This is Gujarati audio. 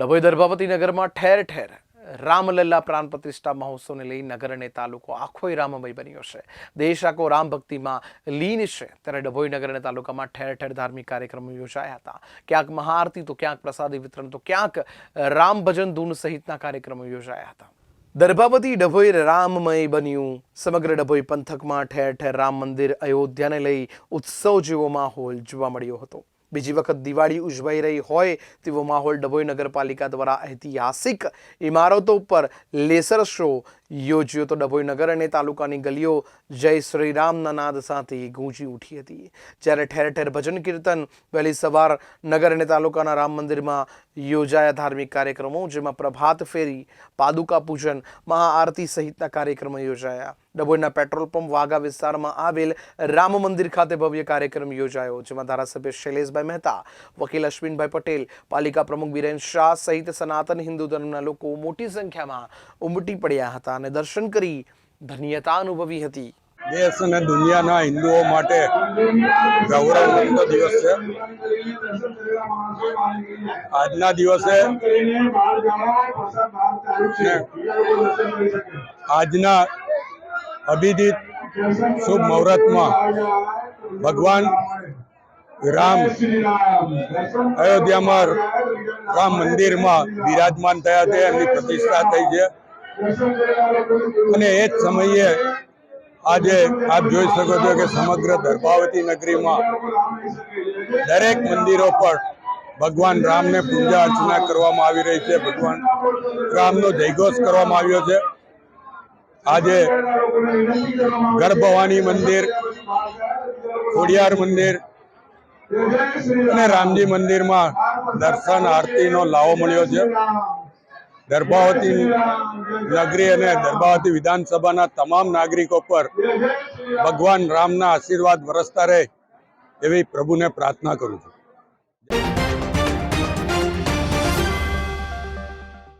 ડભોઈ દર્ભાવતી નગરમાં ઠેર ઠેર રામલલ્લા પ્રાણ પ્રતિષ્ઠા મહોત્સવને લઈ નગર અને તાલુકો આખોય રામમય બન્યો છે. દેશ આખો રામ ભક્તિમાં લીન છે. ત્યારે ડભોઈ નગર અને તાલુકામાં ઠેર ઠેર ધાર્મિક કાર્યક્રમો યોજાયા હતા. ક્યાંક મહાઆરતી તો ક્યાંક પ્રસાદી વિતરણ તો ક્યાંક રામ ભજન ધૂન સહિતના કાર્યક્રમો યોજાયા હતા. દર્ભાવતી ડભોઈ રામમય બન્યું. સમગ્ર ડભોઈ પંથકમાં ઠેર ઠેર રામ મંદિર અયોધ્યાને લઈ ઉત્સવ જેવો માહોલ જોવા મળ્યો હતો. બીજી વખત દિવાળી ઉજવાઈ રહી હોય તેવો માહોલ ડભોઈ નગરપાલિકા દ્વારા ઐતિહાસિક ઇમારતો ઉપર લેસર શો યોજ્યો તો ડભોઈ નગર અને તાલુકાની ગલીઓ જય શ્રી રામના નાદ સાથે ગૂંજી ઉઠી હતી. જ્યારે ઠેર ઠેર ભજન કીર્તન વહેલી સવાર નગર અને તાલુકાના રામ મંદિરમાં યોજાયા ધાર્મિક કાર્યક્રમો, જેમાં પ્રભાત ફેરી, પાદુકા પૂજન, મહાઆરતી સહિતના કાર્યક્રમો યોજાયા. ડભોઈના પેટ્રોલ પંપ વાગા વિસ્તારમાં આવેલ રામ મંદિર ખાતે ભવ્ય કાર્યક્રમ યોજાયો, જેમાં ધારાસભ્ય શૈલેષભાઈ મહેતા, વકીલ અશ્વિનભાઈ પટેલ, પાલિકા પ્રમુખ બિરેન શાહ સહિત સનાતન હિન્દુ ધર્મના લોકો મોટી સંખ્યામાં ઉમટી પડ્યા હતા. અને દર્શન કરી ધન્યતા અનુભવી હતી. દેશ અને દુનિયાના હિન્દુઓ માટે ગૌરવનો દિવસ છે. આજના દિવસે આજના અભિજીત શુભ મુહૂર્તમાં ભગવાન રામ અયોધ્યામાં રામ મંદિરમાં બિરાજમાન થયા છે. એમની પ્રતિષ્ઠા થઈ છે. અને એ જ સમયે આજે આપ જોઈ શકો છો કે સમગ્ર દર્ભાવતી નગરીમાં દરેક મંદિરો પર ભગવાન રામને પૂજા અર્ચના કરવામાં આવી રહી છે. ભગવાન રામનો જયઘોષ કરવામાં આવ્યો છે. આજે ગર્ભવાની મંદિર, ખોડિયાર મંદિર અને રામજી મંદિરમાં દર્શન, આરતીનો લાવો મળ્યો છે. દર્ભાવતી નગરી અને ગર્ભાવતી વિધાનસભાના તમામ નાગરિકો પર ભગવાન રામના આશીર્વાદ વરસતા રહે એવી પ્રભુને પ્રાર્થના કરું છું.